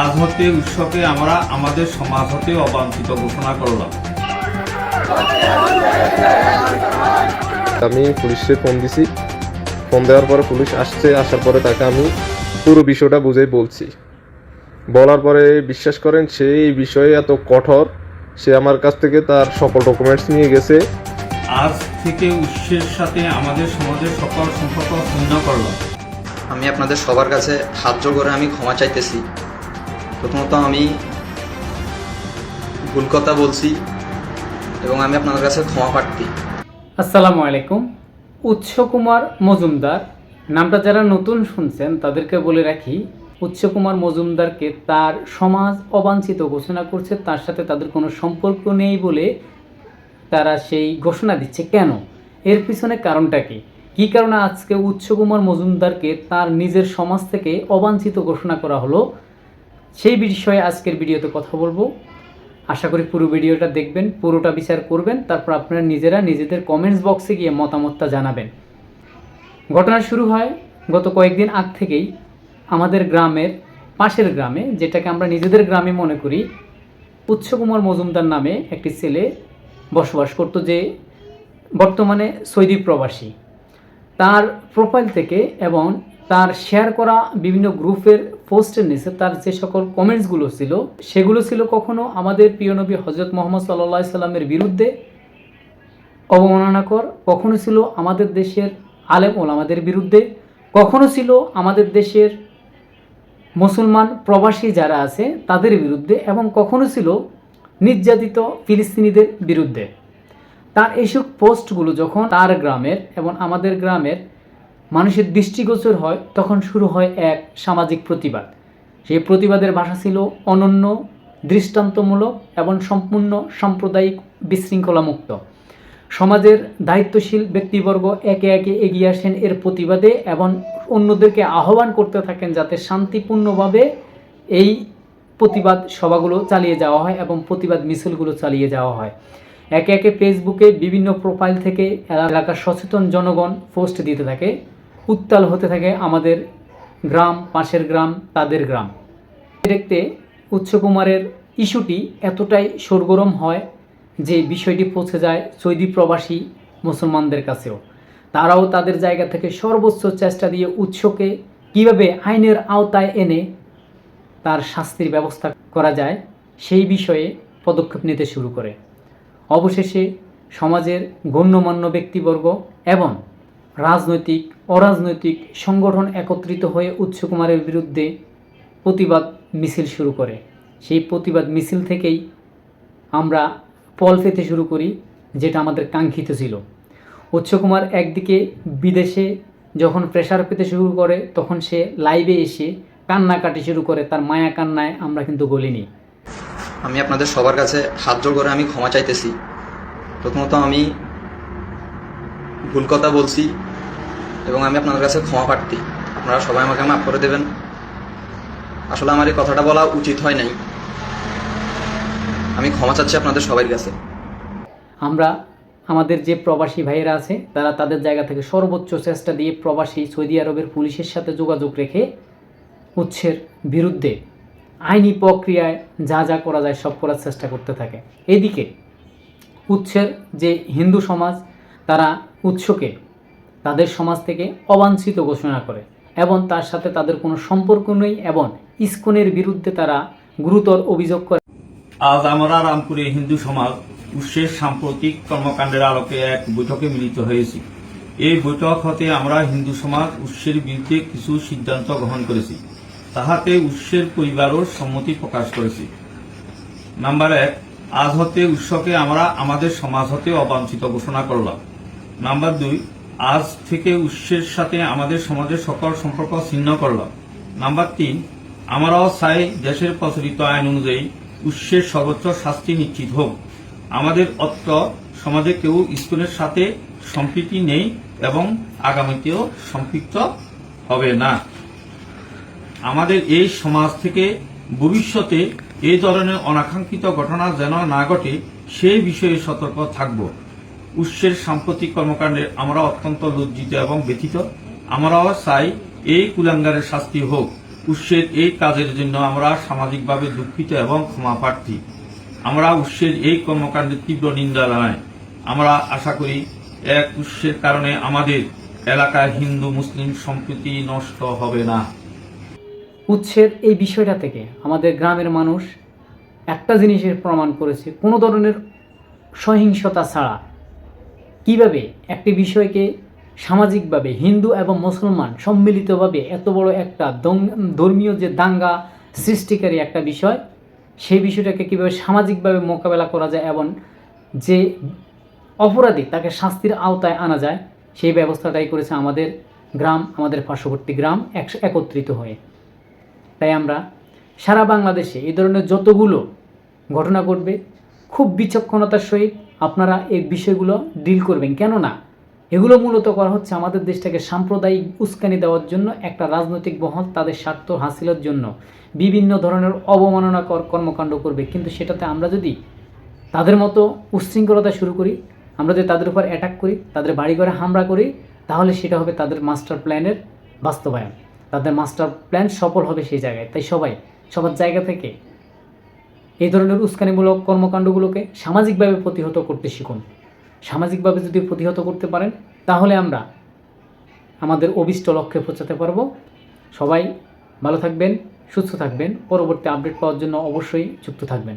আজ হতে উৎসবে আমরা আমাদের সমাজ হতে অবাঞ্ছিত ঘোষণা করলাম। আমি পুলিশে ফোন দিছি। ফোন দেওয়ার পরে পুলিশ আসছে আসার পরে তাকে আমি পুরো বিষয়টা বুঝেই বলছি। বলার পরে বিশ্বাস করেন সে এই বিষয়ে এত কঠোর সে আমার কাছ থেকে তার সকল ডকুমেন্টস নিয়ে গেছে। আজ থেকে উৎসের সাথে আমাদের সমাজের সকল সম্পর্ক ছিন্ন করলাম। আমি আপনাদের সবার কাছে হাত জোড় করে আমি ক্ষমা চাইতেছি। প্রথমত আমি ভুল কথা বলছি এবং আমি আপনাদের কাছে ক্ষমা প্রার্থী। আসসালামু আলাইকুম। উৎস কুমার মজুমদার, নামটা যারা নতুন শুনছেন তাদেরকে বলে রাখি, উৎস কুমার মজুমদারকে তার সমাজ অবাঞ্ছিত ঘোষণা করছে, তার সাথে তাদের কোনো সম্পর্ক নেই বলে তারা সেই ঘোষণা দিচ্ছে। কেন? এর পিছনে কারণটা কি? কী কারণে আজকে উৎস কুমার মজুমদারকে তার নিজের সমাজ থেকে অবাঞ্ছিত ঘোষণা করা হলো? সেই বিষয়ে আজকের ভিডিওতে কথা বলব। আশা করি পুরো ভিডিওটা দেখবেন, পুরোটা বিচার করবেন, তারপর আপনারা নিজেরা নিজেদের কমেন্টস বক্সে গিয়ে মতামতটা জানাবেন। ঘটনা শুরু হয় গত কয়েকদিন আগ থেকেই আমাদের গ্রামের পাশের গ্রামে, যেটাকে আমরা নিজেদের গ্রামে মনে করি উৎসকুমার মজুমদার নামে একটি ছেলে বসবাস করতো যে বর্তমানে সৌদি প্রবাসী। তার প্রোফাইল থেকে এবং তার শেয়ার করা বিভিন্ন গ্রুপের পোস্টের নিচে তার যে সকল কমেন্টসগুলো ছিল, সেগুলো ছিল কখনো আমাদের প্রিয় নবী হজরত মোহাম্মদ সাল্লা সাল্লামের বিরুদ্ধে অবমাননাকর, কখনো ছিল আমাদের দেশের আলেম ওলামাদের বিরুদ্ধে, কখনো ছিল আমাদের দেশের মুসলমান প্রবাসী যারা আছে তাদের বিরুদ্ধে এবং কখনো ছিল নির্যাতিত ফিলিস্তিনিদের বিরুদ্ধে। তার এইসব পোস্টগুলো যখন তার গ্রামের এবং আমাদের গ্রামের মানুষের দৃষ্টিগোচর হয়, তখন শুরু হয় এক সামাজিক প্রতিবাদ। সেই প্রতিবাদের ভাষা ছিল অনন্য, দৃষ্টান্তমূলক এবং সম্পূর্ণ সাম্প্রদায়িক বিশৃঙ্খলামুক্ত। সমাজের দায়িত্বশীল ব্যক্তিবর্গ একে একে এগিয়ে আসেন এর প্রতিবাদে এবং অন্যদেরকে আহ্বান করতে থাকেন যাতে শান্তিপূর্ণভাবে এই প্রতিবাদ সভাগুলো চালিয়ে যাওয়া হয় এবং প্রতিবাদ মিছিলগুলো চালিয়ে যাওয়া হয়। একে একে ফেসবুকে বিভিন্ন প্রোফাইল থেকে এলাকার সচেতন জনগণ পোস্ট দিতে থাকে। উত্তাল হতে থাকে আমাদের গ্রাম, পাশের গ্রাম, তাদের গ্রাম। দেখতে উৎসকুমারের ইস্যুটি এতটাই সরগরম হয় যে বিষয়টি পৌঁছে যায় সৌদি প্রবাসী মুসলমানদের কাছেও। তারাও তাদের জায়গা থেকে সর্বোচ্চ চেষ্টা দিয়ে উৎসকে কীভাবে আইনের আওতায় এনে তার শাস্তির ব্যবস্থা করা যায়, সেই বিষয়ে পদক্ষেপ নিতে শুরু করে। অবশেষে সমাজের গণ্যমান্য ব্যক্তিবর্গ এবং রাজনৈতিক, অরাজনৈতিক সংগঠন একত্রিত হয়ে উৎসকুমারের বিরুদ্ধে প্রতিবাদ মিছিল শুরু করে। সেই প্রতিবাদ মিছিল থেকেই আমরা ফল পেতে শুরু করি, যেটা আমাদের কাঙ্ক্ষিত ছিল। উৎসকুমার একদিকে বিদেশে যখন প্রেশার পেতে শুরু করে, তখন সে লাইভে এসে কান্নাকাটি শুরু করে, তার মায়া কান্নায় আমরা কিন্তু গলিনি। আমি আপনাদের সবার কাছে হাত জোড় করে আমি ক্ষমা চাইতেছি। প্রথমত আমি ভুল কথা বলছি এবং আমি আপনাদের কাছে ক্ষমা প্রার্থী। আপনারা সবাই আমাকে মাফ করে দেবেন। আসলে আমার এই কথাটা বলা উচিত হয় নাই। আমি ক্ষমা চাচ্ছি আপনাদের সবার কাছে। আমরা আমাদের যে প্রবাসী ভাইয়েরা আছে, তারা তাদের জায়গা থেকে সর্বোচ্চ চেষ্টা দিয়ে প্রবাসী সৌদি আরবের পুলিশের সাথে যোগাযোগ রেখে উৎসের বিরুদ্ধে আইনি প্রক্রিয়ায় যা যা করা যায় সব করার চেষ্টা করতে থাকে। এদিকে উৎসের যে হিন্দু সমাজ, তারা উৎসকে তাদের সমাজ থেকে অবাঞ্ছিত ঘোষণা করে এবং তার সাথে তাদের কোনো সম্পর্ক নেই এবং ইস্কনের বিরুদ্ধে তারা গুরুতর অভিযোগ করে। আজ আমরা রামপুরে হিন্দু সমাজ উৎসের সাম্প্রতিক কর্মকাণ্ডের আলোকে এক বৈঠকে মিলিত হয়েছি। এই বৈঠক হতে আমরা হিন্দু সমাজ উৎসের বিরুদ্ধে কিছু সিদ্ধান্ত গ্রহণ করেছি। তাহাতে উৎসের পরিবারও সম্মতি প্রকাশ করেছি। নাম্বার এক, আজ হতে উৎসকে আমরা আমাদের সমাজ হতে অবাঞ্ছিত ঘোষণা করলাম। নাম্বার দুই, আজ থেকে উৎসের সাথে আমাদের সমাজের সকল সম্পর্ক ছিন্ন করলাম নাম্বার তিন, আমরাও চাই দেশের প্রচলিত আইন অনুযায়ী উৎসের সর্বোচ্চ শাস্তি নিশ্চিত হোক। আমাদের অত্র সমাজে কেউ স্কুলের সাথে সম্পৃক্তি নেই এবং আগামীতেও সম্পৃক্ত হবে না। আমাদের এই সমাজ থেকে ভবিষ্যতে এই ধরনের অনাকাঙ্ক্ষিত ঘটনা যেন না ঘটে, সেই বিষয়ে সতর্ক থাকব। উৎসের সাম্প্রতিক কর্মকাণ্ডে আমরা অত্যন্ত লজ্জিত এবং ব্যথিত। আমরাও চাই এই কুলাঙ্গারের শাস্তি হোক। উৎসের এই কাজের জন্য আমরা সামাজিকভাবে দুঃখিত এবং ক্ষমা প্রার্থী। আমরা উৎসের এই কর্মকাণ্ডের তীব্র নিন্দা জানাই। আমরা আশা করি এক উৎসের কারণে আমাদের এলাকায় হিন্দু, মুসলিম সম্প্রীতি নষ্ট হবে না। উৎসের এই বিষয়টা থেকে আমাদের গ্রামের মানুষ একটা জিনিসের প্রমাণ করেছে। কোনো ধরনের সহিংসতা ছাড়া কীভাবে একটি বিষয়কে সামাজিকভাবে হিন্দু এবং মুসলমান সম্মিলিতভাবে এত বড় একটা ধর্মীয় যে দাঙ্গা সৃষ্টিকারী একটা বিষয়, সেই বিষয়টাকে কীভাবে সামাজিকভাবে মোকাবেলা করা যায় এবং যে অপরাধী তাকে শাস্তির আওতায় আনা যায়, সেই ব্যবস্থাটাই করেছে আমাদের গ্রাম, আমাদের পার্শ্ববর্তী গ্রাম একত্রিত হয়ে। তাই আমরা সারা বাংলাদেশে এই ধরনের যতগুলো ঘটনা ঘটবে, খুব বিচক্ষণতার সহিত আপনারা এই বিষয়গুলো ডিল করবেন। কেননা, এগুলো মূলত করা হচ্ছে আমাদের দেশটাকে সাম্প্রদায়িক উস্কানি দেওয়ার জন্য, একটা রাজনৈতিক মহল তাদের স্বার্থ হাসিলের জন্য। বিভিন্ন ধরনের অবমাননাকর কর্মকাণ্ড করবে, কিন্তু সেটাতে আমরা যদি তাদের মতো উচ্ছৃঙ্খলতা শুরু করি, আমরা যদি তাদের উপর অ্যাটাক করি, তাদের বাড়িঘরে হামলা করি, তাহলে সেটা হবে তাদের মাস্টার প্ল্যানের বাস্তবায়ন। তাদের মাস্টার প্ল্যান সফল হবে সেই জায়গায়। তাই সবাই, সবার জায়গা থেকে এই ধরনের উস্কানিমূলক কর্মকাণ্ডগুলোকে সামাজিকভাবে প্রতিহত করতে শিখুন। সামাজিকভাবে যদি প্রতিহত করতে পারেন, তাহলে আমরা আমাদের অভিষ্ট লক্ষ্যে পৌঁছাতে পারব। সবাই ভালো থাকবেন, সুস্থ থাকবেন। পরবর্তী আপডেট পাওয়ার জন্য অবশ্যই যুক্ত থাকবেন।